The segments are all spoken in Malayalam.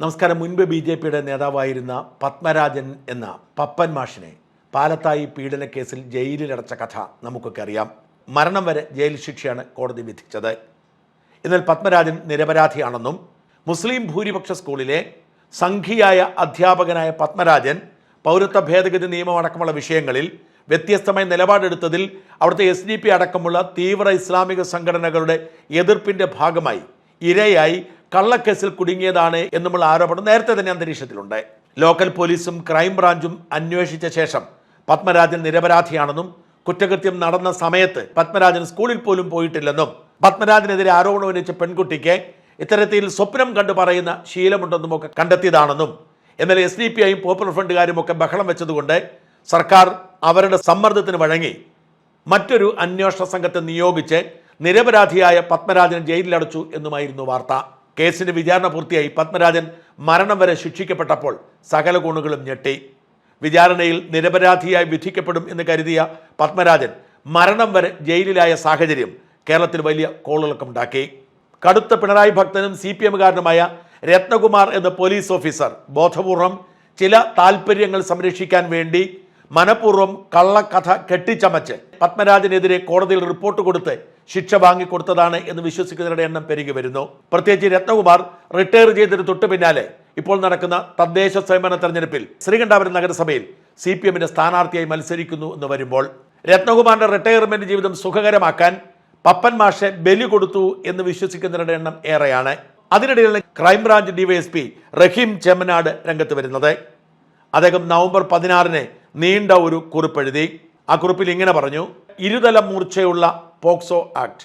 നമസ്കാരം. മുൻപ് ബി ജെ പിയുടെ നേതാവായിരുന്ന പത്മരാജൻ എന്ന പപ്പൻ മാഷിനെ പാലത്തായി പീഡനക്കേസിൽ ജയിലിലടച്ച കഥ നമുക്കൊക്കെ അറിയാം. മരണം വരെ ജയിൽ ശിക്ഷയാണ് കോടതി വിധിച്ചത്. എന്നാൽ പത്മരാജൻ നിരപരാധിയാണെന്നും മുസ്ലിം ഭൂരിപക്ഷ സ്കൂളിലെ സംഘിയായ അധ്യാപകനായ പത്മരാജൻ പൗരത്വ ഭേദഗതി നിയമമടക്കമുള്ള വിഷയങ്ങളിൽ വ്യത്യസ്തമായ നിലപാടെടുത്തതിൽ അവിടുത്തെ എസ് ഡി പി അടക്കമുള്ള തീവ്ര ഇസ്ലാമിക സംഘടനകളുടെ എതിർപ്പിന്റെ ഭാഗമായി ഇരയായി കള്ളക്കേസിൽ കുടുങ്ങിയതാണ് എന്നുമുള്ള ആരോപണം നേരത്തെ തന്നെ അന്തരീക്ഷത്തിലുണ്ട്. ലോക്കൽ പോലീസും ക്രൈംബ്രാഞ്ചും അന്വേഷിച്ച ശേഷം പത്മരാജൻ നിരപരാധിയാണെന്നും കുറ്റകൃത്യം നടന്ന സമയത്ത് പത്മരാജൻ സ്കൂളിൽ പോലും പോയിട്ടില്ലെന്നും പത്മരാജനെതിരെ ആരോപണം ഉന്നയിച്ച പെൺകുട്ടിക്ക് ഇത്തരത്തിൽ സ്വപ്നം കണ്ടു പറയുന്ന ശീലമുണ്ടെന്നും ഒക്കെ കണ്ടെത്തിയതാണെന്നും എന്നാൽ എസ് ഡി പി ഐയും പോപ്പുലർ ഫ്രണ്ടുകാരും ഒക്കെ ബഹളം വെച്ചതുകൊണ്ട് സർക്കാർ അവരുടെ സമ്മർദ്ദത്തിന് വഴങ്ങി മറ്റൊരു അന്വേഷണ സംഘത്തെ നിയോഗിച്ച് നിരപരാധിയായ പത്മരാജനെ ജയിലിലടച്ചു എന്നുമായിരുന്നു വാർത്ത. കേസിന്റെ വിചാരണ പൂർത്തിയായി പത്മരാജൻ മരണം വരെ ശിക്ഷിക്കപ്പെട്ടപ്പോൾ സകല കോണുകളും ഞെട്ടി. വിചാരണയിൽ നിരപരാധിയായി വിധിക്കപ്പെടും എന്ന് കരുതിയ പത്മരാജൻ മരണം വരെ ജയിലിലായ സാഹചര്യം കേരളത്തിൽ വലിയ കോളിളക്കമുണ്ടാക്കി. കടുത്ത പിണറായി ഭക്തനും സി പി എമ്മുകാരനുമായ രത്നകുമാർ എന്ന പോലീസ് ഓഫീസർ ബോധപൂർവം ചില താല്പര്യങ്ങൾ സംരക്ഷിക്കാൻ വേണ്ടി മനഃപൂർവം കള്ളക്കഥ കെട്ടിച്ചമച്ച് പത്മരാജനെതിരെ കോടതിയിൽ റിപ്പോർട്ട് കൊടുത്ത് ശിക്ഷ വാങ്ങിക്കൊടുത്തതാണ് എന്ന് വിശ്വസിക്കുന്നവരുടെ എണ്ണം പെരുകി വരുന്നു. പ്രത്യേകിച്ച് രത്നകുമാർ റിട്ടയർ ചെയ്തതിന് തൊട്ടു പിന്നാലെ ഇപ്പോൾ നടക്കുന്ന തദ്ദേശ സ്വയംഭരണ തെരഞ്ഞെടുപ്പിൽ ശ്രീകണ്ഠാപുരം നഗരസഭയിൽ സി പി എമ്മിന്റെ സ്ഥാനാർത്ഥിയായി മത്സരിക്കുന്നു എന്ന് വരുമ്പോൾ രത്നകുമാറിന്റെ റിട്ടയർമെന്റ് ജീവിതം സുഖകരമാക്കാൻ പപ്പൻ മാഷെ ബലി കൊടുത്തു എന്ന് വിശ്വസിക്കുന്നവരുടെ എണ്ണം ഏറെയാണ്. അതിനിടയിലാണ് ക്രൈംബ്രാഞ്ച് ഡിവൈഎസ്പി റഹീം ചെമ്മനാട് രംഗത്ത് വരുന്നത്. അദ്ദേഹം നവംബർ പതിനാറിന് നീണ്ട ഒരു കുറിപ്പെഴുതി. ആ കുറിപ്പിൽ ഇങ്ങനെ പറഞ്ഞു ഇരുതല മൂർച്ചയുള്ള പോക്സോ ആക്ട്.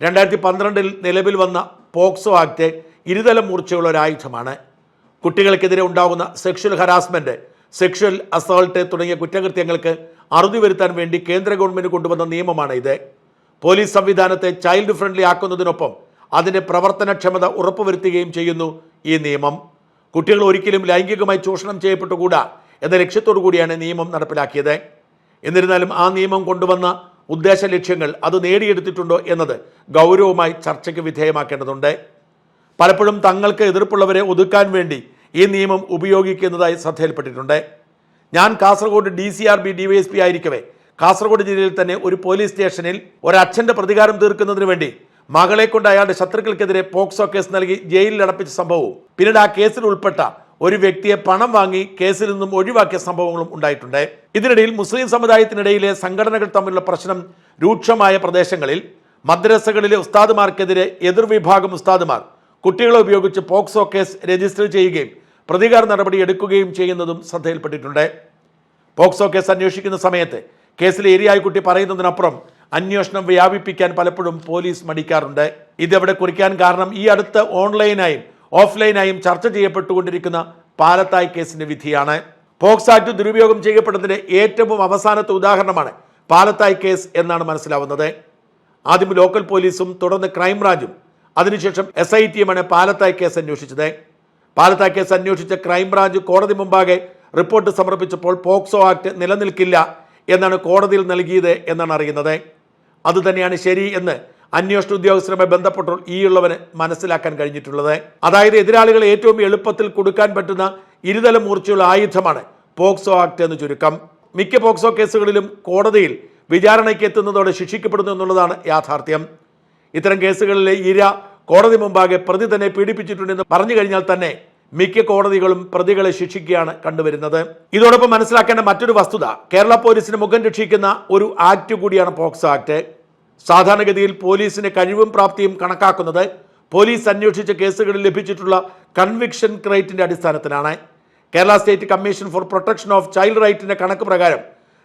രണ്ടായിരത്തി പന്ത്രണ്ടിൽ നിലവിൽ വന്ന പോക്സോ ആക്ട് ഇരുതല മൂർച്ചയുള്ള ഒരു ആയുധമാണ്. കുട്ടികൾക്കെതിരെ ഉണ്ടാകുന്ന സെക്ഷൽ ഹരാസ്മെന്റ് സെക്ഷൽ അസോൾട്ട് തുടങ്ങിയ കുറ്റകൃത്യങ്ങൾക്ക് അറുതി വരുത്താൻ വേണ്ടി കേന്ദ്ര ഗവൺമെന്റ് കൊണ്ടുവന്ന നിയമമാണ് ഇത് പോലീസ് സംവിധാനത്തെ ചൈൽഡ് ഫ്രണ്ട്ലി ആക്കുന്നതിനൊപ്പം അതിന്റെ പ്രവർത്തനക്ഷമത ഉറപ്പുവരുത്തുകയും ചെയ്യുന്നു ഈ നിയമം. കുട്ടികൾ ഒരിക്കലും ലൈംഗികമായി ചൂഷണം ചെയ്യപ്പെട്ടുകൂടാ എന്ന ലക്ഷ്യത്തോടു കൂടിയാണ് നിയമം നടപ്പിലാക്കിയത്. എന്നിരുന്നാലും ആ നിയമം കൊണ്ടുവന്ന ഉദ്ദേശ ലക്ഷ്യങ്ങൾ അത് നേടിയെടുത്തിട്ടുണ്ടോ എന്നത് ഗൗരവമായി ചർച്ചയ്ക്ക് വിധേയമാക്കേണ്ടതുണ്ട്. പലപ്പോഴും തങ്ങൾക്ക് എതിർപ്പുള്ളവരെ ഒതുക്കാൻ വേണ്ടി ഈ നിയമം ഉപയോഗിക്കുന്നതായി ശ്രദ്ധയിൽപ്പെട്ടിട്ടുണ്ട്. ഞാൻ Kasaragod D C R B D Y S P ആയിരിക്കവേ Kasaragod ജില്ലയിൽ തന്നെ ഒരു പോലീസ് സ്റ്റേഷനിൽ ഒരച്ഛന്റെ പ്രതികാരം തീർക്കുന്നതിന് വേണ്ടി മകളെ കൊണ്ട് അയാളുടെ ശത്രുക്കൾക്കെതിരെ പോക്സോ കേസ് നൽകി ജയിലിൽ അടപ്പിച്ച സംഭവവും പിന്നീട് ആ കേസിൽ ഉൾപ്പെട്ട ഒരു വ്യക്തിയെ പണം വാങ്ങി കേസിൽ നിന്നും ഒഴിവാക്കിയ സംഭവങ്ങളും ഉണ്ടായിട്ടുണ്ട്. ഇതിനിടയിൽ മുസ്ലിം സമുദായത്തിനിടയിലെ സംഘടനകൾ തമ്മിലുള്ള പ്രശ്നം രൂക്ഷമായ പ്രദേശങ്ങളിൽ മദ്രസകളിലെ ഉസ്താദുമാർക്കെതിരെ എതിർവിഭാഗം ഉസ്താദുമാർ കുട്ടികളെ ഉപയോഗിച്ച് പോക്സോ കേസ് രജിസ്റ്റർ ചെയ്യുകയും പ്രതികാര നടപടി എടുക്കുകയും ചെയ്യുന്നതും ശ്രദ്ധയിൽപ്പെട്ടിട്ടുണ്ട്. പോക്സോ കേസ് അന്വേഷിക്കുന്ന സമയത്ത് കേസിലെ ഇരയായ കുട്ടി പറയുന്നതിനപ്പുറം അന്വേഷണം വ്യാപിപ്പിക്കാൻ പലപ്പോഴും പോലീസ് മടിക്കാറുണ്ട്. ഇതെവിടെ കുറിക്കാൻ കാരണം ഈ അടുത്ത് ഓൺലൈനായും ഓഫ്ലൈനായും ചർച്ച ചെയ്യപ്പെട്ടുകൊണ്ടിരിക്കുന്ന പാലത്തായ് കേസിന്റെ വിധിയാണ്. പോക്സ് ആക്ട് ദുരുപയോഗം ചെയ്യപ്പെടുന്നതിന്റെ ഏറ്റവും അവസാനത്തെ ഉദാഹരണമാണ് പാലത്തായ് കേസ് എന്നാണ് മനസ്സിലാവുന്നത്. ആദ്യം ലോക്കൽ പോലീസും തുടർന്ന് ക്രൈംബ്രാഞ്ചും. അതിനുശേഷം എസ് ഐ ടിയുമാണ് പാലത്തായ് കേസ് അന്വേഷിച്ചത്. പാലത്തായ് കേസ് അന്വേഷിച്ച ക്രൈംബ്രാഞ്ച് കോടതി മുമ്പാകെ റിപ്പോർട്ട് സമർപ്പിച്ചപ്പോൾ പോക്സോ ആക്ട് നിലനിൽക്കില്ല എന്നാണ് കോടതിയിൽ നൽകിയത് എന്നാണ് അറിയുന്നത്. അതുതന്നെയാണ് ശരി എന്ന് അന്വേഷണ ഉദ്യോഗസ്ഥരുമായി ബന്ധപ്പെട്ടപ്പോൾ ഈ ഉള്ളവന് മനസ്സിലാക്കാൻ കഴിഞ്ഞിട്ടുള്ളത്. അതായത് എതിരാളികളെ ഏറ്റവും എളുപ്പത്തിൽ കൊടുക്കാൻ പറ്റുന്ന ഇരുതല മൂർച്ചയുള്ള ആയുധമാണ് പോക്സോ ആക്ട് എന്ന് ചുരുക്കം. മിക്ക പോക്സോ കേസുകളിലും കോടതിയിൽ വിചാരണയ്ക്ക് എത്തുന്നതോടെ ശിക്ഷിക്കപ്പെടുന്നു എന്നുള്ളതാണ് യാഥാർത്ഥ്യം. ഇത്തരം കേസുകളിലെ ഇര കോടതി മുമ്പാകെ പ്രതി തന്നെ പീഡിപ്പിച്ചിട്ടുണ്ടെന്ന് പറഞ്ഞു കഴിഞ്ഞാൽ തന്നെ മിക്ക കോടതികളും പ്രതികളെ ശിക്ഷിക്കുകയാണ് കണ്ടുവരുന്നത്. ഇതോടൊപ്പം മനസ്സിലാക്കേണ്ട മറ്റൊരു വസ്തുത കേരള പോലീസിന് മുഖം രക്ഷിക്കുന്ന ഒരു ആക്ട് കൂടിയാണ് പോക്സോ ആക്ട്. സാധാരണഗതിയിൽ പോലീസിന് കഴിവും പ്രാപ്തിയും കണക്കാക്കുന്നത് പോലീസ് അന്വേഷിച്ച കേസുകളിൽ ലഭിച്ചിട്ടുള്ള കൺവിക്ഷൻ റേറ്റിന്റെ അടിസ്ഥാനത്തിലാണ്. Kerala state commission for protection of child റൈറ്റിന്റെ കണക്ക് പ്രകാരം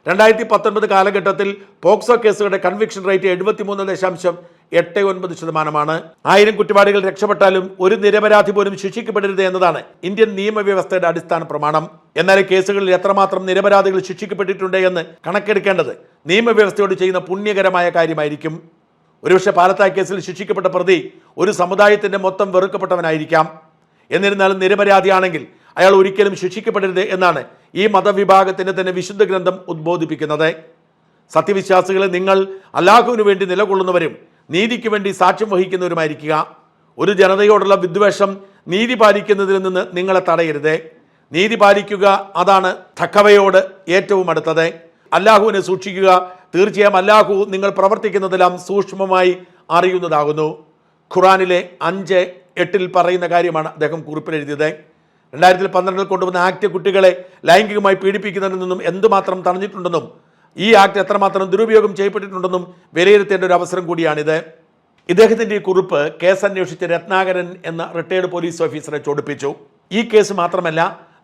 രണ്ടായിരത്തി പത്തൊൻപത് കാലഘട്ടത്തിൽ പോക്സോ കേസുകളുടെ കൺവിക്ഷൻ റേറ്റ് എഴുപത്തിമൂന്ന് ദശാംശം എട്ട് ഒൻപത് ശതമാനമാണ്. ആയിരം കുറ്റവാളികൾ രക്ഷപ്പെട്ടാലും ഒരു നിരപരാധി പോലും ശിക്ഷിക്കപ്പെടരുത് എന്നതാണ് ഇന്ത്യൻ നിയമവ്യവസ്ഥയുടെ അടിസ്ഥാന പ്രമാണം. എന്നാൽ കേസുകളിൽ എത്രമാത്രം നിരപരാധികൾ ശിക്ഷിക്കപ്പെട്ടിട്ടുണ്ട് എന്ന് കണക്കെടുക്കേണ്ടത് നിയമവ്യവസ്ഥയോട് ചെയ്യുന്ന പുണ്യകരമായ കാര്യമായിരിക്കും. ഒരുപക്ഷെ പാലത്തായ് കേസിൽ ശിക്ഷിക്കപ്പെട്ട പ്രതി ഒരു സമുദായത്തിന്റെ മൊത്തം വെറുക്കപ്പെട്ടവനായിരിക്കാം. എന്നിരുന്നാലും നിരപരാധിയാണെങ്കിൽ അയാൾ ഒരിക്കലും ശിക്ഷിക്കപ്പെടരുത് എന്നാണ് ഈ മതവിഭാഗത്തിന്റെ തന്നെ വിശുദ്ധ ഗ്രന്ഥം ഉദ്ബോധിപ്പിക്കുന്നത്. സത്യവിശ്വാസികളെ നിങ്ങൾ അല്ലാഹുവിനു വേണ്ടി നിലകൊള്ളുന്നവരും നീതിക്ക് വേണ്ടി സാക്ഷ്യം വഹിക്കുന്നവരുമായിരിക്കുക. ഒരു ജനതയോടുള്ള വിദ്വേഷം നീതി പാലിക്കുന്നതിൽ നിന്ന് നിങ്ങളെ തടയരുത്. നീതി പാലിക്കുക അതാണ് തക്കവയോട് ഏറ്റവും അടുത്തത്. അല്ലാഹുവിനെ സൂക്ഷിക്കുക. തീർച്ചയായും അല്ലാഹു നിങ്ങൾ പ്രവർത്തിക്കുന്നതെല്ലാം സൂക്ഷ്മമായി അറിയുന്നതാകുന്നു. ഖുറാനിലെ അഞ്ച് എട്ടിൽ പറയുന്ന കാര്യമാണ് അദ്ദേഹം കുറിപ്പിലെഴുതിയത്. രണ്ടായിരത്തി പന്ത്രണ്ടിൽ കൊണ്ടുവന്ന ആക്ട് കുട്ടികളെ ലൈംഗികമായി പീഡിപ്പിക്കുന്നതിൽ നിന്നും എന്തുമാത്രം തടഞ്ഞിട്ടുണ്ടെന്നും ഈ ആക്ട് എത്രമാത്രം ദുരുപയോഗം ചെയ്യപ്പെട്ടിട്ടുണ്ടെന്നും വിലയിരുത്തേണ്ട ഒരു അവസരം കൂടിയാണിത്. ഇദ്ദേഹത്തിന്റെ ഈ കുറിപ്പ് കേസ് അന്വേഷിച്ച രത്നാകരൻ എന്ന റിട്ടയർഡ് പോലീസ് ഓഫീസറെ ചോടിപ്പിച്ചു. ഈ കേസ് മാത്രമല്ല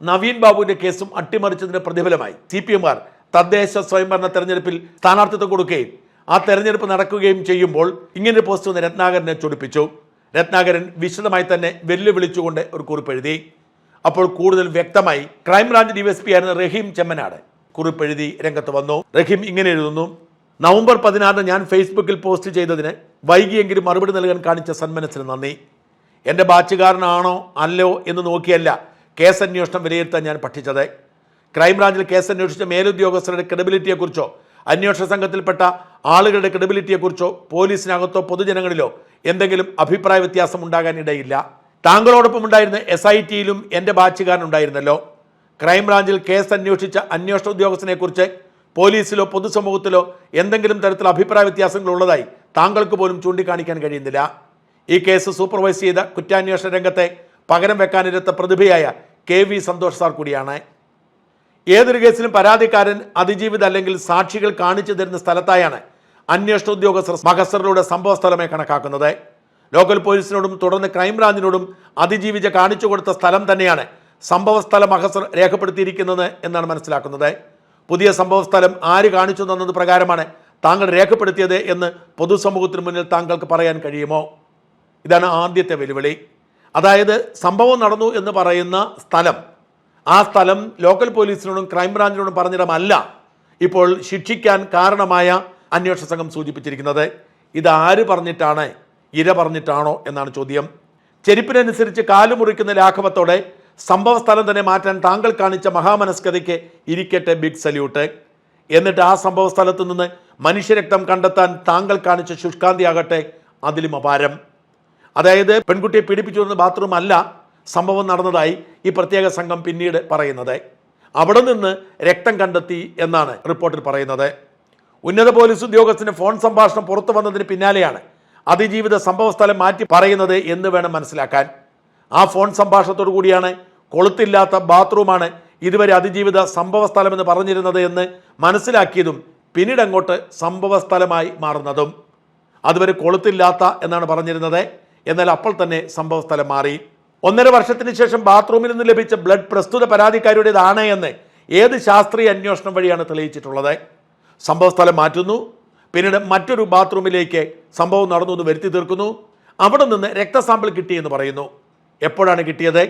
നവീൻ ബാബുവിന്റെ കേസും അട്ടിമറിച്ചതിന്റെ പ്രതിഫലമായി. സി പി എംമാർ തദ്ദേശ സ്വയംഭരണ തെരഞ്ഞെടുപ്പിൽ സ്ഥാനാർത്ഥിത്വം കൊടുക്കുകയും ആ തെരഞ്ഞെടുപ്പ് നടക്കുകയും ചെയ്യുമ്പോൾ ഇങ്ങനെ പോസ്റ്റ് വന്ന് രത്നാകരനെ ചൊടിപ്പിച്ചു. രത്നാകരൻ വിശദമായി തന്നെ വെല്ലുവിളിച്ചുകൊണ്ട് ഒരു കുറിപ്പ് എഴുതി. അപ്പോൾ കൂടുതൽ വ്യക്തമായി ക്രൈംബ്രാഞ്ച് ഡിവൈഎസ്പി ആയിരുന്ന റഹീം ചെമ്മനാട് കുറിപ്പെഴുതി രംഗത്ത് വന്നു. റഹീം ഇങ്ങനെ എഴുതുന്നു. നവംബർ പതിനാറിന് ഞാൻ ഫേസ്ബുക്കിൽ പോസ്റ്റ് ചെയ്തതിന് വൈകിയെങ്കിലും മറുപടി നൽകാൻ കാണിച്ച സന്മനസ്സിന് നന്ദി. എന്റെ ബാച്ചുകാരനാണോ അല്ലോ എന്ന് നോക്കിയല്ല കേസ് അന്വേഷണം വിലയിരുത്താൻ ഞാൻ പഠിച്ചത്. ക്രൈംബ്രാഞ്ചിൽ കേസ് അന്വേഷിച്ച മേലുദ്യോഗസ്ഥരുടെ ക്രെഡിബിലിറ്റിയെക്കുറിച്ചോ അന്വേഷണ സംഘത്തിൽപ്പെട്ട ആളുകളുടെ ക്രെഡിബിലിറ്റിയെക്കുറിച്ചോ പോലീസിനകത്തോ പൊതുജനങ്ങളിലോ എന്തെങ്കിലും അഭിപ്രായ വ്യത്യാസം ഉണ്ടാകാൻ ഇടയില്ല. താങ്കളോടൊപ്പം ഉണ്ടായിരുന്ന എസ് ഐ ടിയിലും എന്റെ ബാച്ചുകാരനുണ്ടായിരുന്നല്ലോ ക്രൈംബ്രാഞ്ചിൽ കേസ് അന്വേഷിച്ച അന്വേഷണ ഉദ്യോഗസ്ഥനെക്കുറിച്ച് പോലീസിലോ പൊതുസമൂഹത്തിലോ എന്തെങ്കിലും തരത്തിൽ അഭിപ്രായ വ്യത്യാസങ്ങൾ ഉള്ളതായി താങ്കൾക്ക് പോലും ചൂണ്ടിക്കാണിക്കാൻ കഴിയുന്നില്ല. ഈ കേസ് സൂപ്പർവൈസ് ചെയ്ത കുറ്റാന്വേഷണ രംഗത്തെ പകരം വെക്കാനിരുത്ത പ്രതിഭയായ കെ വി സന്തോഷ് സാർ കൂടിയാണ്. ഏതൊരു കേസിലും പരാതിക്കാരൻ അതിജീവിത അല്ലെങ്കിൽ സാക്ഷികൾ കാണിച്ചു തരുന്ന സ്ഥലത്തായാണ് അന്വേഷണ ഉദ്യോഗസ്ഥർ മഹസറിലൂടെ സംഭവ സ്ഥലമായി കണക്കാക്കുന്നത്. ലോക്കൽ പോലീസിനോടും തുടർന്ന് ക്രൈംബ്രാഞ്ചിനോടും അതിജീവിച്ച കാണിച്ചു കൊടുത്ത സ്ഥലം തന്നെയാണ് സംഭവ അഹസർ രേഖപ്പെടുത്തിയിരിക്കുന്നത് എന്നാണ് മനസ്സിലാക്കുന്നത്. പുതിയ സംഭവസ്ഥലം ആര് കാണിച്ചു തന്നത് പ്രകാരമാണ് താങ്കൾ രേഖപ്പെടുത്തിയത് എന്ന് പൊതുസമൂഹത്തിന് മുന്നിൽ താങ്കൾക്ക് പറയാൻ കഴിയുമോ? ഇതാണ് ആദ്യത്തെ വെല്ലുവിളി. അതായത് സംഭവം നടന്നു എന്ന് പറയുന്ന സ്ഥലം ആ സ്ഥലം ലോക്കൽ പോലീസിനോടും ക്രൈംബ്രാഞ്ചിനോടും പറഞ്ഞിടമല്ല ഇപ്പോൾ ശിക്ഷിക്കാൻ കാരണമായ അന്വേഷണ സംഘം സൂചിപ്പിച്ചിരിക്കുന്നത്. ഇതാര് പറഞ്ഞിട്ടാണ്? ഇര പറഞ്ഞിട്ടാണോ? എന്നാണ് ചോദ്യം. ചെരുപ്പിനനുസരിച്ച് കാൽ മുറിക്കുന്ന ലാഘവത്തോടെ സംഭവ സ്ഥലം തന്നെ മാറ്റാൻ താങ്കൾ കാണിച്ച മഹാമനസ്കതയ്ക്ക് ഇരിക്കട്ടെ ബിഗ് സല്യൂട്ട് എന്നിട്ട് ആ സംഭവ സ്ഥലത്ത് നിന്ന് മനുഷ്യരക്തം കണ്ടെത്താൻ താങ്കൾ കാണിച്ച ശുഷ്കാന്തി ആകട്ടെ അതിലും അപാരം. അതായത് പെൺകുട്ടിയെ പീഡിപ്പിച്ചു വന്ന ബാത്റൂം അല്ല സംഭവം നടന്നതായി ഈ പ്രത്യേക സംഘം പിന്നീട് പറയുന്നത്. അവിടെ നിന്ന് രക്തം കണ്ടെത്തി എന്നാണ് റിപ്പോർട്ടിൽ പറയുന്നത്. ഉന്നത പോലീസ് ഉദ്യോഗസ്ഥന് ഫോൺ സംഭാഷണം പുറത്തു വന്നതിന് പിന്നാലെയാണ് അതിജീവിത സംഭവ സ്ഥലം മാറ്റി പറയുന്നത് എന്ന് വേണം മനസ്സിലാക്കാൻ. ആ ഫോൺ സംഭാഷണത്തോടു കൂടിയാണ് കൊളുത്തില്ലാത്ത ബാത്റൂമാണ് ഇതുവരെ അതിജീവിത സംഭവ സ്ഥലമെന്ന് പറഞ്ഞിരുന്നത് എന്ന് മനസ്സിലാക്കിയതും പിന്നീട് അങ്ങോട്ട് സംഭവ സ്ഥലമായി മാറുന്നതും. അതുവരെ കൊളുത്തില്ലാത്ത എന്നാണ് പറഞ്ഞിരുന്നത്. എന്നാൽ അപ്പോൾ തന്നെ സംഭവ സ്ഥലം മാറി. ഒന്നര വർഷത്തിന് ശേഷം ബാത്റൂമിൽ നിന്ന് ലഭിച്ച ബ്ലഡ് പ്രസ്തുത പരാതിക്കാരുടേതാണ് എന്ന് ഏത് ശാസ്ത്രീയ അന്വേഷണം വഴിയാണ് തെളിയിച്ചിട്ടുള്ളത്? സംഭവ സ്ഥലം മാറ്റുന്നു. പിന്നീട് മറ്റൊരു ബാത്റൂമിലേക്ക് സംഭവം നടന്നു എന്ന് വരുത്തി തീർക്കുന്നു. അവിടെ നിന്ന് രക്തസാമ്പിൾ കിട്ടിയെന്ന് പറയുന്നു. എപ്പോഴാണ് കിട്ടിയത്?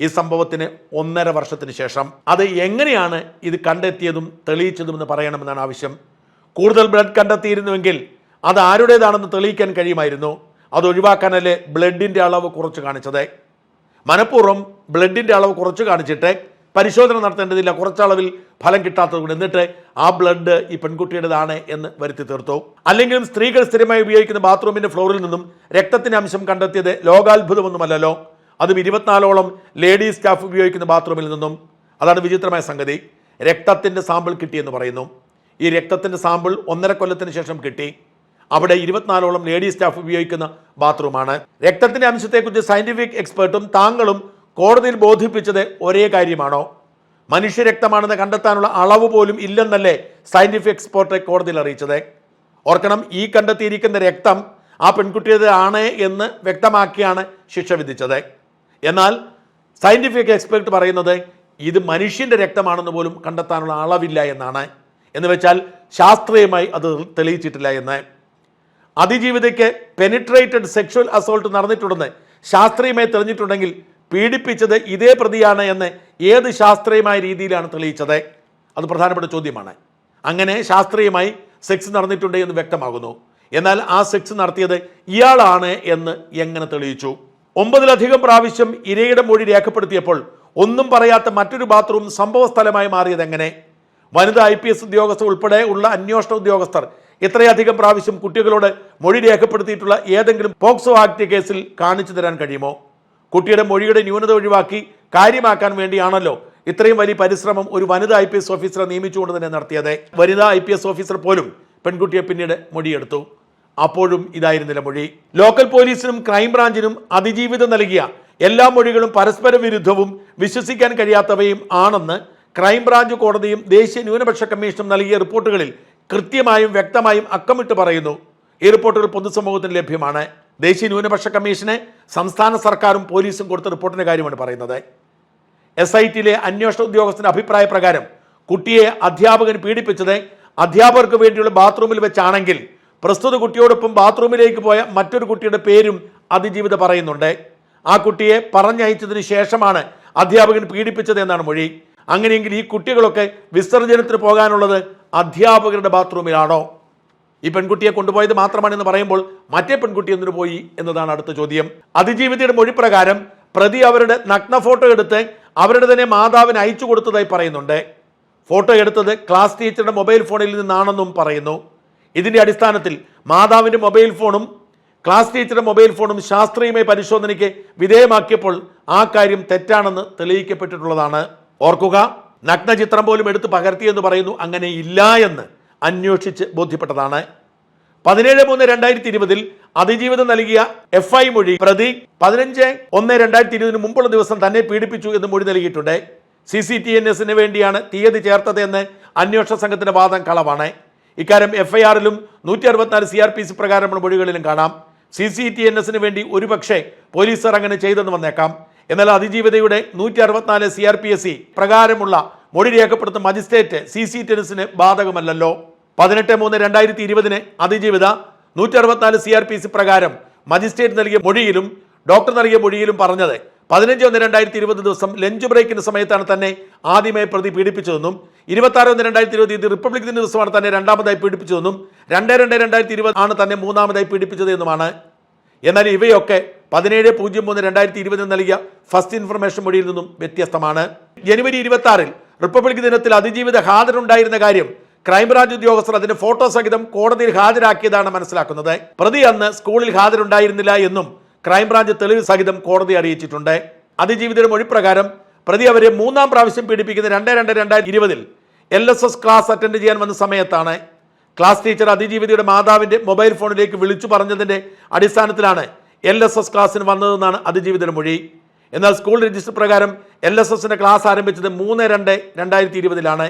ഈ സംഭവത്തിന് ഒന്നര വർഷത്തിന് ശേഷം. അത് എങ്ങനെയാണ് ഇത് കണ്ടെത്തിയതും തെളിയിച്ചതും എന്ന് പറയണമെന്നാണ് ആവശ്യം. കൂടുതൽ ബ്ലഡ് കണ്ടെത്തിയിരുന്നുവെങ്കിൽ അത് ആരുടേതാണെന്ന് തെളിയിക്കാൻ കഴിയുമായിരുന്നു. അത് ഒഴിവാക്കാനല്ലേ ബ്ലഡിന്റെ അളവ് കുറച്ച് കാണിച്ചത്. മനഃപൂർവം ബ്ലഡിന്റെ അളവ് കുറച്ച് കാണിച്ചിട്ട് പരിശോധന നടത്തേണ്ടതില്ല. കുറച്ചളവിൽ ഫലം കിട്ടാത്തതുകൊണ്ട് എന്നിട്ട് ആ ബ്ലഡ് ഈ പെൺകുട്ടിയുടേതാണ് എന്ന് വരുത്തി തീർത്തു. അല്ലെങ്കിലും സ്ത്രീകൾ സ്ഥിരമായി ഉപയോഗിക്കുന്ന ബാത്റൂമിന്റെ ഫ്ലോറിൽ നിന്നും രക്തത്തിന്റെ അംശം കണ്ടെത്തിയത് ലോകാത്ഭുതമൊന്നുമല്ലല്ലോ. അതും ഇരുപത്തിനാലോളം ലേഡീസ് സ്റ്റാഫ് ഉപയോഗിക്കുന്ന ബാത്റൂമിൽ നിന്നും. അതാണ് വിചിത്രമായ സംഗതി. രക്തത്തിന്റെ സാമ്പിൾ കിട്ടിയെന്ന് പറയുന്നു. ഈ രക്തത്തിന്റെ സാമ്പിൾ ഒന്നര കൊല്ലത്തിന് ശേഷം കിട്ടി. അവിടെ ഇരുപത്തിനാലോളം ലേഡി സ്റ്റാഫ് ഉപയോഗിക്കുന്ന ബാത്റൂമാണ്. രക്തത്തിന്റെ അംശത്തെക്കുറിച്ച് സയന്റിഫിക് എക്സ്പേർട്ടും താങ്കളും കോടതിയിൽ ബോധിപ്പിച്ചത് ഒരേ കാര്യമാണോ? മനുഷ്യരക്തമാണെന്ന് കണ്ടെത്താനുള്ള അളവ് പോലും ഇല്ലെന്നല്ലേ സയന്റിഫിക് എക്സ്പേർട്ട് കോടതിയിൽ അറിയിച്ചത്. ഓർക്കണം ഈ കണ്ടെത്തിയിരിക്കുന്ന രക്തം ആ പെൺകുട്ടിയുടെ ആണ് എന്ന് വ്യക്തമാക്കിയാണ് ശിക്ഷ വിധിച്ചത്. എന്നാൽ സയന്റിഫിക് എക്സ്പെർട്ട് പറയുന്നത് ഇത് മനുഷ്യന്റെ രക്തമാണെന്ന് പോലും കണ്ടെത്താനുള്ള അളവില്ല എന്നാണ്. എന്ന് വെച്ചാൽ ശാസ്ത്രീയമായി അത് തെളിയിച്ചിട്ടില്ല എന്ന്. അതിജീവിതയ്ക്ക് പെനിട്രേറ്റഡ് സെക്ഷൽ അസോൾട്ട് നടന്നിട്ടുണ്ടെന്ന് ശാസ്ത്രീയമായി തെളിഞ്ഞിട്ടുണ്ടെങ്കിൽ പീഡിപ്പിച്ചത് ഇതേ പ്രതിയാണ് എന്ന് ഏത് ശാസ്ത്രീയമായ രീതിയിലാണ് തെളിയിച്ചത്? അത് പ്രധാനപ്പെട്ട ചോദ്യമാണ്. അങ്ങനെ ശാസ്ത്രീയമായി സെക്സ് നടന്നിട്ടുണ്ട് എന്ന് വ്യക്തമാകുന്നു. എന്നാൽ ആ സെക്സ് നടത്തിയത് ഇയാളാണ് എന്ന് എങ്ങനെ തെളിയിച്ചു? ഒമ്പതിലധികം പ്രാവശ്യം ഇരയുടെ മൊഴി രേഖപ്പെടുത്തിയപ്പോൾ ഒന്നും പറയാത്ത മറ്റൊരു ബാത്റൂം സംഭവ സ്ഥലമായി മാറിയത് എങ്ങനെ? വനിതാ ഐ പി എസ് ഉദ്യോഗസ്ഥർ ഉൾപ്പെടെ ഉള്ള അന്വേഷണ ഉദ്യോഗസ്ഥർ ഇത്രയധികം പ്രാവശ്യം കുട്ടികളോട് മൊഴി രേഖപ്പെടുത്തിയിട്ടുള്ള ഏതെങ്കിലും പോക്സോ ആക്ട് കേസിൽ കാണിച്ചു തരാൻ കഴിയുമോ? കുട്ടിയുടെ മൊഴിയുടെ ന്യൂനത ഒഴിവാക്കി കാര്യമാക്കാൻ വേണ്ടിയാണല്ലോ ഇത്രയും വലിയ പരിശ്രമം ഒരു വനിതാ ഐ പി എസ് ഓഫീസറെ നിയമിച്ചുകൊണ്ട് തന്നെ നടത്തിയത്. വനിതാ ഐ പി എസ് ഓഫീസർ പോലും പെൺകുട്ടിയെ പിന്നീട് മൊഴിയെടുത്തു. അപ്പോഴും ഇതായിരുന്നില്ല മൊഴി. ലോക്കൽ പോലീസിനും ക്രൈംബ്രാഞ്ചിനും അതിജീവിതം നൽകിയ എല്ലാ മൊഴികളും പരസ്പര വിരുദ്ധവും വിശ്വസിക്കാൻ കഴിയാത്തവയും ആണെന്ന് ക്രൈംബ്രാഞ്ച് കോടതിയും ദേശീയ ന്യൂനപക്ഷ കമ്മീഷനും നൽകിയ റിപ്പോർട്ടുകളിൽ കൃത്യമായും വ്യക്തമായും അക്കമിട്ട് പറയുന്നു. ഈ റിപ്പോർട്ടുകൾ പൊതുസമൂഹത്തിന് ലഭ്യമാണ്. ദേശീയ ന്യൂനപക്ഷ കമ്മീഷന് സംസ്ഥാന സർക്കാരും പോലീസും കൊടുത്ത റിപ്പോർട്ടിന്റെ കാര്യമാണ് പറയുന്നത്. എസ് ഐ ടിയിലെ അന്വേഷണ ഉദ്യോഗസ്ഥന്റെ അഭിപ്രായ പ്രകാരം കുട്ടിയെ അധ്യാപകൻ പീഡിപ്പിച്ചത് അധ്യാപകർക്ക് വേണ്ടിയുള്ള ബാത്റൂമിൽ വെച്ചാണെങ്കിൽ പ്രസ്തുത കുട്ടിയോടൊപ്പം ബാത്റൂമിലേക്ക് പോയ മറ്റൊരു കുട്ടിയുടെ പേരും അതിജീവിത പറയുന്നുണ്ട്. ആ കുട്ടിയെ പറഞ്ഞയച്ചതിന് ശേഷമാണ് അധ്യാപകൻ പീഡിപ്പിച്ചത് എന്നാണ് മൊഴി. അങ്ങനെയെങ്കിൽ ഈ കുട്ടികളൊക്കെ വിസർജനത്തിന് പോകാനുള്ളത് അധ്യാപകരുടെ ബാത്റൂമിലാണോ? ഈ പെൺകുട്ടിയെ കൊണ്ടുപോയത് മാത്രമാണെന്ന് പറയുമ്പോൾ മറ്റേ പെൺകുട്ടി എന്തിനു പോയി എന്നതാണ് അടുത്ത ചോദ്യം. അതിജീവിതയുടെ മൊഴി പ്രകാരം പ്രതി അവരുടെ നഗ്ന ഫോട്ടോ എടുത്ത് അവരുടെ തന്നെ മാതാവിന് അയച്ചു കൊടുത്തതായി പറയുന്നുണ്ട്. ഫോട്ടോ എടുത്തത് ക്ലാസ് ടീച്ചറുടെ മൊബൈൽ ഫോണിൽ നിന്നാണെന്നും പറയുന്നു. ഇതിന്റെ അടിസ്ഥാനത്തിൽ മാതാവിന്റെ മൊബൈൽ ഫോണും ക്ലാസ് ടീച്ചറുടെ മൊബൈൽ ഫോണും ശാസ്ത്രീയമായ പരിശോധനയ്ക്ക് വിധേയമാക്കിയപ്പോൾ ആ കാര്യം തെറ്റാണെന്ന് തെളിയിക്കപ്പെട്ടിട്ടുള്ളതാണ്. ഓർക്കുക നഗ്നചിത്രം പോലും എടുത്ത് പകർത്തിയെന്ന് പറയുന്നു അങ്ങനെ ഇല്ല എന്ന് അന്വേഷിച്ച് ബോധ്യപ്പെട്ടതാണ്. പതിനേഴ് മൂന്ന് രണ്ടായിരത്തി ഇരുപതിൽ അതിജീവിതം നൽകിയ എഫ് ഐ മൊഴി പ്രതി പതിനഞ്ച് ഒന്ന് രണ്ടായിരത്തി ഇരുപതിന് മുമ്പുള്ള ദിവസം തന്നെ പീഡിപ്പിച്ചു എന്ന് മൊഴി നൽകിയിട്ടുണ്ട്. സി സി ടി എൻ എസിന് വേണ്ടിയാണ് തീയതി ചേർത്തത് എന്ന് അന്വേഷണ സംഘത്തിന്റെ വാദം കളവാണ്. ഇക്കാര്യം എഫ് ഐ ആറിലും നൂറ്റി അറുപത്തിനാല് സി ആർ പി സി പ്രകാരമുള്ള മൊഴികളിലും കാണാം. സി സി ടി എൻ എസിന് വേണ്ടി ഒരുപക്ഷെ പോലീസർ അങ്ങനെ ചെയ്തെന്ന് വന്നേക്കാം. എന്നാൽ അതിജീവിതയുടെ നൂറ്റി അറുപത്തിനാല് C R P S C പ്രകാരമുള്ള മൊഴി രേഖപ്പെടുത്തുന്ന magistrate C C T N എസിന് ബാധകമല്ലല്ലോ. പതിനെട്ട് മൂന്ന് രണ്ടായിരത്തി ഇരുപതിന് അതിജീവിത നൂറ്റി അറുപത്തിനാല് സി ആർ പി സി പ്രകാരം മജിസ്ട്രേറ്റ് നൽകിയ മൊഴിയിലും ഡോക്ടർ നൽകിയ മൊഴിയിലും പറഞ്ഞത് പതിനഞ്ച് ഒന്ന് രണ്ടായിരത്തി ഇരുപത് ദിവസം ലഞ്ച് ബ്രേക്കിന്റെ സമയത്താണ് തന്നെ ആദ്യമായി പ്രതി പീഡിപ്പിച്ചതെന്നും ഇരുപത്തി ഒന്ന് രണ്ടായിരത്തി ഇരുപത് ഇത് റിപ്പബ്ലിക് ദിന ദിവസമാണ് തന്നെ രണ്ടാമതായി പീഡിപ്പിച്ചതെന്നും രണ്ട് രണ്ട് രണ്ടായിരത്തി ഇരുപത് ആണ് തന്നെ മൂന്നാമതായി പീഡിപ്പിച്ചത് എന്നുമാണ്. എന്നാൽ ഇവയൊക്കെ പതിനേഴ് പൂജ്യം മൂന്ന് രണ്ടായിരത്തി ഇരുപതിൽ നൽകിയ ഫസ്റ്റ് ഇൻഫർമേഷൻ മൊഴിയിൽ നിന്നും വ്യത്യസ്തമാണ്. ജനുവരി ഇരുപത്തി ആറിൽ റിപ്പബ്ലിക് ദിനത്തിൽ അതിജീവിത ഹാജരുണ്ടായിരുന്ന കാര്യം ക്രൈംബ്രാഞ്ച് ഉദ്യോഗസ്ഥർ അതിന്റെ ഫോട്ടോ സഹിതം കോടതിയിൽ ഹാജരാക്കിയതാണ് മനസ്സിലാക്കുന്നത്. പ്രതി അന്ന് സ്കൂളിൽ ഹാജരുണ്ടായിരുന്നില്ല എന്നും ക്രൈംബ്രാഞ്ച് തെളിവ് സഹിതം കോടതി അറിയിച്ചിട്ടുണ്ട്. അതിജീവിതയുടെ മൊഴിപ്രകാരം പ്രതി അവരെ മൂന്നാം പ്രാവശ്യം പീഡിപ്പിക്കുന്ന രണ്ട് രണ്ട് രണ്ടായിരത്തി ഇരുപതിൽ L S S class attend ചെയ്യാൻ വന്ന സമയത്താണ് ക്ലാസ് ടീച്ചർ അതിജീവിതയുടെ മാതാവിന്റെ മൊബൈൽ ഫോണിലേക്ക് വിളിച്ചു പറഞ്ഞതിന്റെ അടിസ്ഥാനത്തിലാണ് എൽ എസ് എസ് ക്ലാസ്സിന് വന്നതെന്നാണ് അതിജീവിതയുടെ മൊഴി. എന്നാൽ സ്കൂൾ രജിസ്റ്റർ പ്രകാരം എൽ എസ് എസിന്റെ ക്ലാസ് ആരംഭിച്ചത് മൂന്ന് രണ്ട് രണ്ടായിരത്തി ഇരുപതിലാണ്.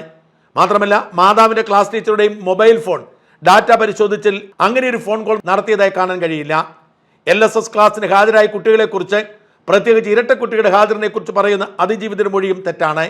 മാത്രമല്ല മാതാവിന്റെ ക്ലാസ് ടീച്ചറുടെയും മൊബൈൽ ഫോൺ ഡാറ്റ പരിശോധിച്ചിൽ അങ്ങനെ ഒരു ഫോൺ കോൾ നടത്തിയതായി കാണാൻ കഴിയില്ല. എൽ എസ് എസ് ക്ലാസ്സിന് ഹാജരായ കുട്ടികളെക്കുറിച്ച് പ്രത്യേകിച്ച് ഇരട്ട കുട്ടികളുടെ ഹാജറിനെ കുറിച്ച് പറയുന്ന അതിജീവിതയുടെ മൊഴിയും തെറ്റാണ്.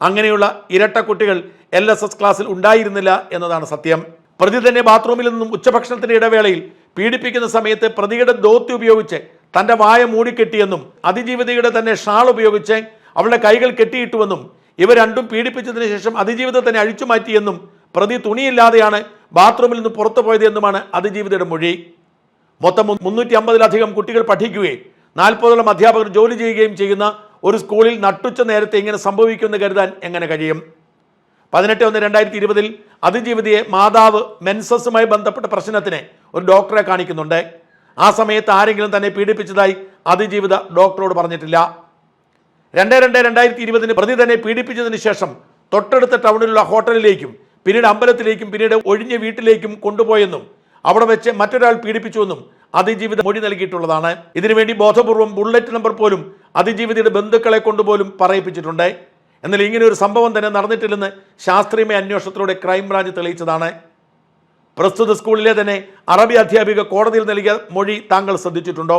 അങ്ങനെയുള്ള ഇരട്ട കുട്ടികൾ എൽ എസ് എസ് ക്ലാസ്സിൽ ഉണ്ടായിരുന്നില്ല എന്നതാണ് സത്യം. പ്രതി തന്നെ ബാത്റൂമിൽ നിന്നും ഉച്ചഭക്ഷണത്തിന്റെ ഇടവേളയിൽ പീഡിപ്പിക്കുന്ന സമയത്ത് പ്രതിയുടെ ദോത്തി ഉപയോഗിച്ച് തന്റെ വായ മൂടിക്കെട്ടിയെന്നും അതിജീവിതയുടെ തന്നെ ഷാൾ ഉപയോഗിച്ച് അവളുടെ കൈകൾ കെട്ടിയിട്ടുവെന്നും ഇവ രണ്ടും പീഡിപ്പിച്ചതിന് ശേഷം അതിജീവിതം തന്നെ അഴിച്ചു മാറ്റിയെന്നും പ്രതി തുണിയില്ലാതെയാണ് ബാത്റൂമിൽ നിന്ന് പുറത്തു പോയത് എന്നുമാണ് അതിജീവിതയുടെ മൊഴി. മൊത്തം മുന്നൂറ്റി അമ്പതിലധികം കുട്ടികൾ പഠിക്കുകയും നാൽപ്പതോളം അധ്യാപകർ ജോലി ചെയ്യുകയും ചെയ്യുന്ന ഒരു സ്കൂളിൽ നട്ടുച്ച നേരത്തെ ഇങ്ങനെ സംഭവിക്കുമെന്ന് കരുതാൻ എങ്ങനെ കഴിയും? പതിനെട്ട് ഒന്ന് രണ്ടായിരത്തി ഇരുപതിൽ അതിജീവിതയെ മാതാവ് മെൻസസുമായി ബന്ധപ്പെട്ട പ്രശ്നത്തിന് ഒരു ഡോക്ടറെ കാണിക്കുന്നുണ്ട്. ആ സമയത്ത് ആരെങ്കിലും തന്നെ പീഡിപ്പിച്ചതായി അതിജീവിത ഡോക്ടറോട് പറഞ്ഞിട്ടില്ല. രണ്ട് രണ്ട് രണ്ടായിരത്തി ഇരുപതിന് പ്രതി തന്നെ പീഡിപ്പിച്ചതിന് ശേഷം തൊട്ടടുത്ത ടൗണിലുള്ള ഹോട്ടലിലേക്കും പിന്നീട് അമ്പലത്തിലേക്കും പിന്നീട് ഒഴിഞ്ഞ വീട്ടിലേക്കും കൊണ്ടുപോയെന്നും അവിടെ വെച്ച് മറ്റൊരാൾ പീഡിപ്പിച്ചുവെന്നും അതിജീവിത മൊഴി നൽകിയിട്ടുള്ളതാണ്. ഇതിനുവേണ്ടി ബോധപൂർവം ബുള്ളറ്റ് നമ്പർ പോലും അതിജീവിതയുടെ ബന്ധുക്കളെ കൊണ്ടുപോലും പറയിപ്പിച്ചിട്ടുണ്ട്. എന്നാൽ ഇങ്ങനെ ഒരു സംഭവം തന്നെ നടന്നിട്ടില്ലെന്ന് ശാസ്ത്രീയമായ അന്വേഷണത്തിലൂടെ ക്രൈംബ്രാഞ്ച് തെളിയിച്ചതാണ്. പ്രസ്തുത സ്കൂളിലെ തന്നെ അറബി അധ്യാപിക കോടതിയിൽ നൽകിയ മൊഴി താങ്കൾ ശ്രദ്ധിച്ചിട്ടുണ്ടോ?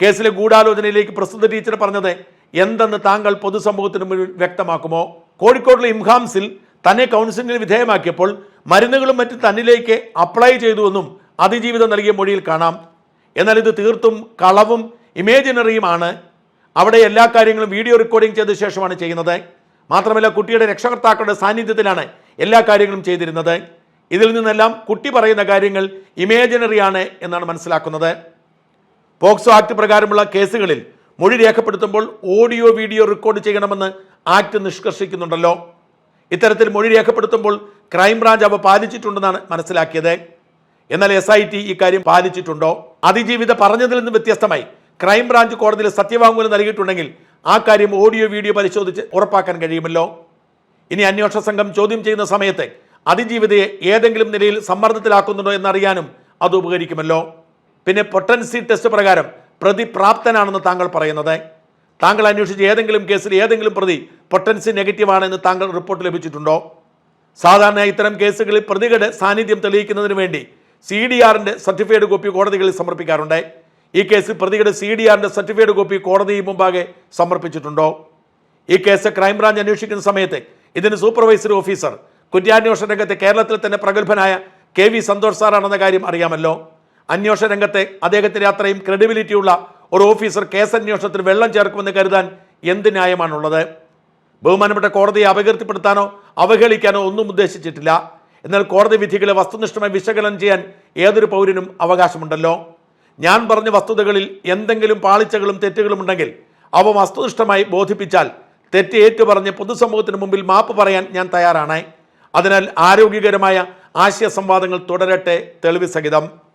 കേസിലെ ഗൂഢാലോചനയിലേക്ക് പ്രസ്തുത ടീച്ചർ പറഞ്ഞത് എന്തെന്ന് താങ്കൾ പൊതുസമൂഹത്തിന് മുന്നിൽ വ്യക്തമാക്കുമോ? കോഴിക്കോടിലെ ഇംഹാംസിൽ തന്നെ കൗൺസിലിംഗിന് വിധേയമാക്കിയപ്പോൾ മരുന്നുകളും മറ്റും തന്നിലേക്ക് അപ്ലൈ ചെയ്തുവെന്നും അതിജീവിതം നൽകിയ മൊഴിയിൽ കാണാം. എന്നാൽ ഇത് തീർത്തും കളവും ഇമേജിനറിയുമാണ് അവിടെ എല്ലാ കാര്യങ്ങളും വീഡിയോ റെക്കോർഡിംഗ് ചെയ്ത ശേഷമാണ് ചെയ്യുന്നത്. മാത്രമല്ല കുട്ടിയുടെ രക്ഷകർത്താക്കളുടെ സാന്നിധ്യത്തിലാണ് എല്ലാ കാര്യങ്ങളും ചെയ്തിരുന്നത്. ഇതിൽ നിന്നെല്ലാം കുട്ടി പറയുന്ന കാര്യങ്ങൾ ഇമേജിനറിയാണ് എന്നാണ് മനസ്സിലാക്കുന്നത്. പോക്സോ ആക്ട് പ്രകാരമുള്ള കേസുകളിൽ മൊഴി രേഖപ്പെടുത്തുമ്പോൾ ഓഡിയോ വീഡിയോ റെക്കോർഡ് ചെയ്യണമെന്ന് ആക്ട് നിഷ്കർഷിക്കുന്നുണ്ടല്ലോ. ഇത്തരത്തിൽ മൊഴി രേഖപ്പെടുത്തുമ്പോൾ ക്രൈംബ്രാഞ്ച് അവ പാലിച്ചിട്ടുണ്ടെന്നാണ് മനസ്സിലാക്കിയത്. എന്നാൽ എസ് ഐ ടി ഇക്കാര്യം പാലിച്ചിട്ടുണ്ടോ? അതിജീവിത പറഞ്ഞതിൽ നിന്ന് വ്യത്യസ്തമായി ക്രൈംബ്രാഞ്ച് കോടതിയിൽ സത്യവാങ്മൂലം നൽകിയിട്ടുണ്ടെങ്കിൽ ആ കാര്യം ഓഡിയോ വീഡിയോ പരിശോധിച്ച് ഉറപ്പാക്കാൻ കഴിയുമല്ലോ. ഇനി അന്വേഷണ സംഘം ചോദ്യം ചെയ്യുന്ന സമയത്ത് അതിജീവിതയെ ഏതെങ്കിലും നിലയിൽ സമ്മർദ്ദത്തിലാക്കുന്നുണ്ടോ എന്നറിയാനും അത് ഉപകരിക്കുമല്ലോ. പിന്നെ പൊട്ടൻസി ടെസ്റ്റ് പ്രകാരം പ്രതി പ്രാപ്തനാണെന്ന് താങ്കൾ പറയുന്നത്. താങ്കൾ അന്വേഷിച്ച ഏതെങ്കിലും കേസിൽ ഏതെങ്കിലും പ്രതി പൊട്ടൻസി നെഗറ്റീവാണെന്ന് താങ്കൾ റിപ്പോർട്ട് ലഭിച്ചിട്ടുണ്ടോ? സാധാരണ ഇത്തരം കേസുകളിൽ പ്രതികളുടെ സാന്നിധ്യം തെളിയിക്കുന്നതിന് വേണ്ടി സി ഡി ആറിന്റെ സർട്ടിഫൈഡ് കോപ്പി കോടതികളിൽ സമർപ്പിക്കാറുണ്ട്. ഈ കേസിൽ പ്രതികളുടെ സി ഡി ആറിന്റെ സർട്ടിഫൈഡ് കോപ്പി കോടതി മുമ്പാകെ സമർപ്പിച്ചിട്ടുണ്ടോ? ഈ കേസ് ക്രൈംബ്രാഞ്ച് അന്വേഷിക്കുന്ന സമയത്ത് ഇതിന് സൂപ്പർവൈസറി ഓഫീസർ കുറ്റാന്വേഷണ രംഗത്തെ കേരളത്തിൽ തന്നെ പ്രഗത്ഭനായ കെ വി സന്തോഷ് സാറാണെന്ന കാര്യം അറിയാമല്ലോ. അന്വേഷണ രംഗത്തെ അദ്ദേഹത്തിന്റെ അത്രയും ക്രെഡിബിലിറ്റിയുള്ള ഒരു ഓഫീസർ കേസന്വേഷണത്തിൽ വെള്ളം ചേർക്കുമെന്ന് കരുതാൻ എന്ത് ന്യായമാണുള്ളത്? ബഹുമാനപ്പെട്ട കോടതിയെ അപകീർത്തിപ്പെടുത്താനോ അവഹേളിക്കാനോ ഒന്നും ഉദ്ദേശിച്ചിട്ടില്ല. എന്നാൽ കോടതി വിധികളെ വസ്തുനിഷ്ഠമായി വിശകലനം ചെയ്യാൻ ഏതൊരു പൗരനും അവകാശമുണ്ടല്ലോ. ഞാൻ പറഞ്ഞ വസ്തുതകളിൽ എന്തെങ്കിലും പാളിച്ചകളും തെറ്റുകളും ഉണ്ടെങ്കിൽ അവ വസ്തുനിഷ്ഠമായി ബോധിപ്പിച്ചാൽ തെറ്റ് ഏറ്റുപറഞ്ഞ് പൊതുസമൂഹത്തിന് മുമ്പിൽ മാപ്പ് പറയാൻ ഞാൻ തയ്യാറാണ്. അതിനാൽ ആരോഗ്യകരമായ ആശയ സംവാദങ്ങൾ തുടരട്ടെ തെളിവ് സഹിതം.